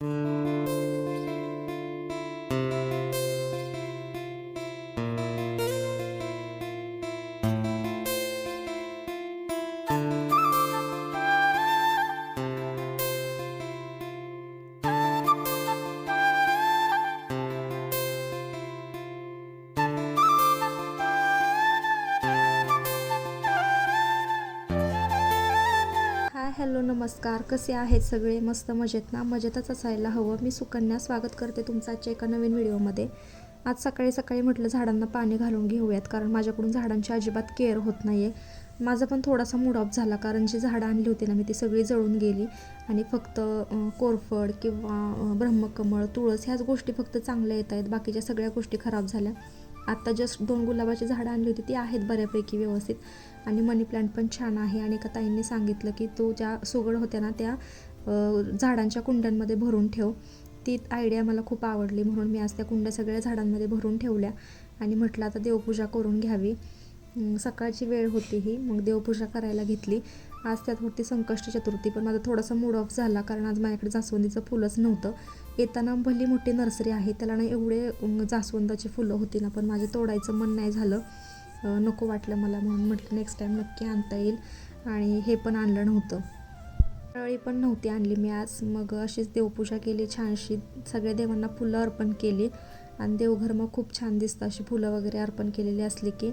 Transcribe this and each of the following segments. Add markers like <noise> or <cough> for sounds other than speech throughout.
Hi hello नमस्कार. कसे आहेत सगळे? मस्त मजेत ना? मजेतच असायला हवं. मी सुकन्या स्वागत करते तुमचं आजच्या एका नवीन व्हिडिओमध्ये. आज सकाळी सकाळी म्हटलं झाडांना पाणी घालून घेऊयात कारण माझ्याकडून झाडांची अजिबात केअर होत नाही आहे माझा पण थोडासा मूड ऑफ झाला कारण जी झाडं आणली होती ना मी ती सगळी जळून गेली. आणि फक्त कोरफड किंवा ब्रह्मकमळ तुळस ह्याच गोष्टी फक्त चांगल्या येत आहेत बाकीच्या सगळ्या गोष्टी खराब झाल्या. आत्ता जस्ट दोन गुलाबाची झाडं आणली होती ती आहेत बऱ्यापैकी व्यवस्थित. आणि मनी प्लांट पण छान आहे. आणि एका ताईंनी सांगितलं की तू ज्या सुगड होत्या ना त्या झाडांच्या कुंड्यांमध्ये भरून ठेव. ती आयडिया मला खूप आवडली. म्हणून मी आज त्या कुंड्या सगळ्या झाडांमध्ये भरून ठेवल्या. आणि म्हटलं आता देवपूजा करून घ्यावी. सकाळची वेळ होती ही. मग देवपूजा करायला घेतली. आज त्यात होती संकष्टी चतुर्थी पण माझा थोडासा मूड ऑफ झाला कारण आज माझ्याकडे जास्वंदीचं फुलंच नव्हतं. येताना भली मोठी नर्सरी आहे. त्याला ना एवढे जास्वंदाची फुलं होती ना पण माझे तोडायचं मन नाही झालं. नको वाटलं मला म्हणून म्हटलं नेक्स्ट टाईम नक्की आणता येईल. आणि हे पण आणलं नव्हतं. नारळी पण नव्हती आणली मी आज. मग अशीच देवपूजा केली. छानशी सगळ्या देवांना फुलं अर्पण केली. आणि देवघर मग खूप छान दिसतं अशी फुलं वगैरे अर्पण केलेली असली की.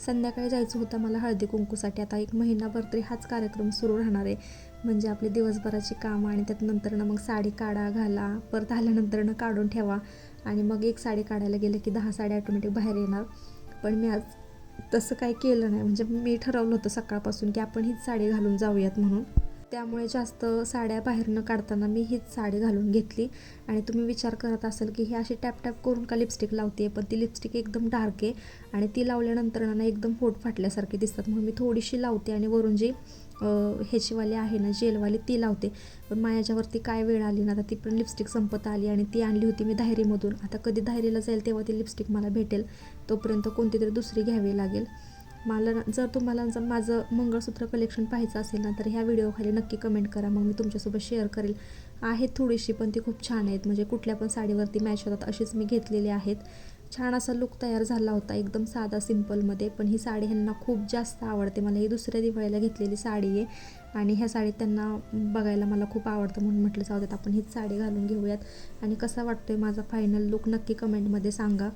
संध्याकाळी जायचं होतं मला हळदी कुंकूसाठी. आता एक महिनाभर तरी हाच कार्यक्रम सुरू राहणार आहे. म्हणजे आपली दिवसभराची कामं आणि त्यात नंतरनं मग साडी काढा घाला परत आल्यानंतरनं काढून ठेवा. आणि मग एक साडी काढायला गेलं की दहा साडी ऑटोमॅटिक बाहेर येणार. पण मी आज तसं काही केलं नाही. म्हणजे मी ठरवलं होतं सकाळपासून की आपण हीच साडी घालून जाऊयात म्हणून. त्यामुळे जास्त साड्या बाहेर न काढताना मी हीच साडी घालून घेतली. आणि तुम्ही विचार करत असाल की ही अशी टॅप टॅप करून का लिपस्टिक लावते पण ती लिपस्टिक एकदम डार्क आहे आणि ती लावल्यानंतर ना एकदम पोट फाटल्यासारखे दिसतात. म्हणून मी थोडीशी लावते आणि वरून जी ह्याचीवाली आहे ना जेलवाली ती लावते. पण माझ्यावरती काय वेळ आली ना आता ती पण लिपस्टिक संपत आली आणि ती आणली होती मी धायरीमधून आता कधी धायरीला जाईल तेव्हा ती लिपस्टिक मला भेटेल. तोपर्यंत कोणती तरी दुसरी घ्यावी लागेल. मला जर तुम्हाला जर माझं मंगळसूत्र कलेक्शन पाहायचं असेल ना तर ह्या व्हिडिओखाली नक्की कमेंट करा. मग मी तुमच्यासोबत शेअर करेल. आहेत थोडीशी पण ती खूप छान आहेत. म्हणजे कुठल्या पण साडीवरती मॅच होतात अशीच मी घेतलेली आहेत. छान असा लुक तयार झाला होता एकदम साधा सिम्पलमध्ये पण ही साडी ह्यांना खूप जास्त आवडते. मला ही दुसऱ्या दिवाळीला घेतलेली साडी आहे. आणि ह्या साडीत त्यांना बघायला मला खूप आवडतं म्हणून म्हटलं जाऊ देत आपण हीच साडी घालून घेऊयात. आणि कसा वाटतोय माझा फायनल लुक नक्की कमेंटमध्ये सांगा.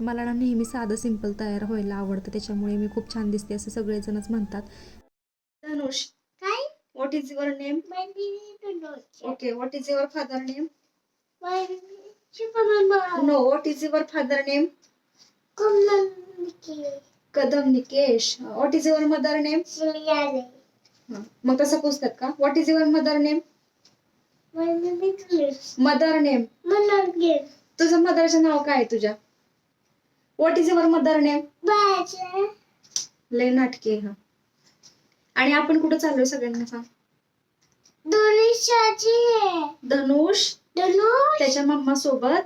मला ना नेहमी साधं सिंपल तयार व्हायला आवडतं. त्याच्यामुळे मी खूप छान दिसते असं सगळेजणच म्हणतात. धनुष. काय? What is your name okay what is your father name. No what is your father name. Kadam Nikesh what is your mother name. मग तसं पुसतात का what is your mother name. Mother name Mother gift. तुझं मदरचं नाव काय आहे तुझ्या? What is your mother name. लय नाटके हा. आणि आपण कुठं चाललोय सगळ्यांना सांग. धनुष धनुष? त्याच्या मम्मा सोबत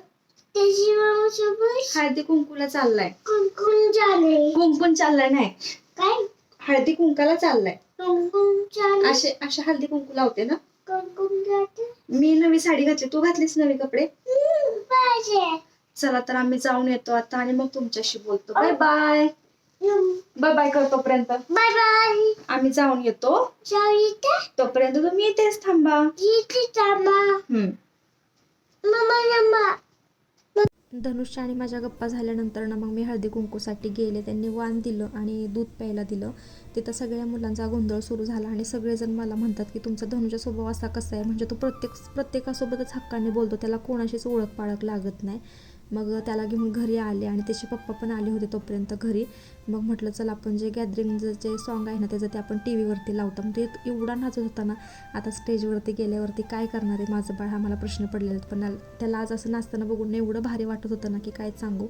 त्याची मामा सोबत हळदी कुंकूला चाललाय. कुंकुम झाले कुंकून चाललाय नाही. काय? हळदी कुंकाला चाललाय. कुंकुम असे असे हळदी कुंकू लावते ना. कुंकुम जाते मी नवी साडी घातली. तू घातलीस नवी कपडे? पाहिजे. चला तर आम्ही जाऊन येतो आता आणि मग तुमच्याशी बोलतो. बाय बाय बाय बाय कर तोपर्यंत बाय बाय आम्ही जाऊन येतो. तोपर्यंत तुम्ही इथेच थांबा. हम्म. धनुष्य आणि माझ्या गप्पा झाल्यानंतर ना मग मी हळदी कुंकूसाठी गेले. त्यांनी वाण दिलं आणि दूध प्यायला दिलं. तिथं सगळ्या मुलांचा गोंधळ सुरू झाला आणि सगळेजण मला म्हणतात की तुमचा धनुचा स्वभाव असा कसा आहे? म्हणजे तो प्रत्येक प्रत्येकासोबतच हक्काने बोलतो. त्याला कोणाशीच ओळख पाळख लागत नाही. मग त्याला घेऊन घरी आले आणि त्याचे पप्पा पण आले होते तोपर्यंत घरी. मग म्हटलं चल आपण जे गॅदरिंगचं जे सॉन्ग आहे ना त्याचं ते आपण टी व्हीवरती लावतो. मग ते एवढा नाचत होता ना आता स्टेजवरती गेल्यावरती काय करणार आहे माझं बाळ? हा मला प्रश्न पडलेला पण त्याला आज असं नाचताना बघून एवढं भारी वाटत होतं ना की काय सांगू?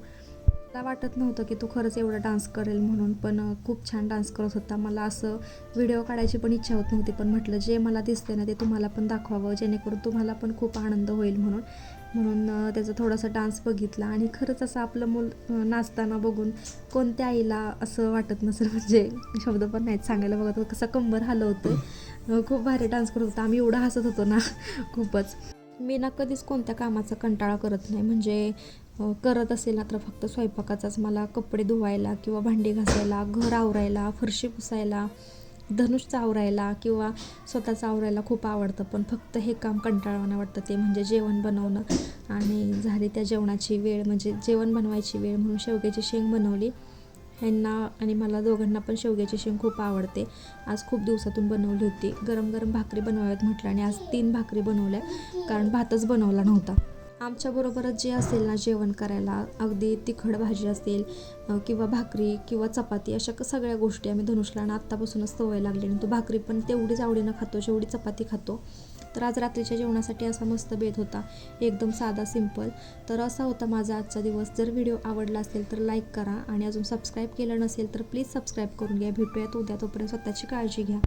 मला वाटत नव्हतं की तो खरंच एवढा डान्स करेल म्हणून पण खूप छान डान्स करत होता. मला असं व्हिडिओ काढायची पण इच्छा होत नव्हती पण म्हटलं जे मला दिसते ना ते तुम्हाला पण दाखवावं जेणेकरून तुम्हाला पण खूप आनंद होईल म्हणून. म्हणून त्याचा थोडासा डान्स बघितला आणि खरंच असं आपलं मूल नाचताना बघून कोणत्या आईला असं वाटत नसेल म्हणजे शब्द पण नाहीत सांगायला बघत कसं कंबर हलवतोय खूप भारी डान्स करत होता. आम्ही एवढं हसत होतो ना <laughs> खूपच. मी ना कधीच कोणत्या कामाचा कंटाळा करत नाही. म्हणजे करत असेल ना तर फक्त स्वयंपाकाचाच मला कपडे धुवायला किंवा भांडी घासायला घर आवरायला फरशी पुसायला धनुष चावरायला किंवा स्वतः आवरायला खूप आवडतं. पण फक्त हे काम कंटाळवाणं वाटतं ते म्हणजे जेवण बनवणं. आणि झाली त्या जेवणाची वेळ म्हणजे जेवण बनवायची वेळ म्हणून शेवग्याची शेंग बनवली. ह्यांना आणि मला दोघांना पण शेवग्याची शेंग खूप आवडते. आज खूप दिवसातून बनवली होती. गरम गरम भाकरी बनवाव्यात म्हटलं आणि आज तीन भाकरी बनवल्या. कारण भातच बनवला नव्हता. आमच्याबरोबरच जे असेल ना जेवण करायला अगदी तिखट भाजी असेल किंवा भाकरी किंवा चपाती अशा सगळ्या गोष्टी आम्ही धनुषला ना आत्तापासूनच सवय लागली आणि तो भाकरी पण तेवढीच आवडीनं खातो जेवढी चपाती खातो. तर आज रात्रीच्या जेवणासाठी असा मस्त बेत होता. एकदम साधा सिंपल. तर असा होता माझा आजचा दिवस. जर व्हिडिओ आवडला असेल तर लाईक करा आणि अजून सबस्क्राईब केलं नसेल तर प्लीज सबस्क्राईब करून घ्या. भेटूयात उद्या तोपर्यंत स्वतःची काळजी घ्या.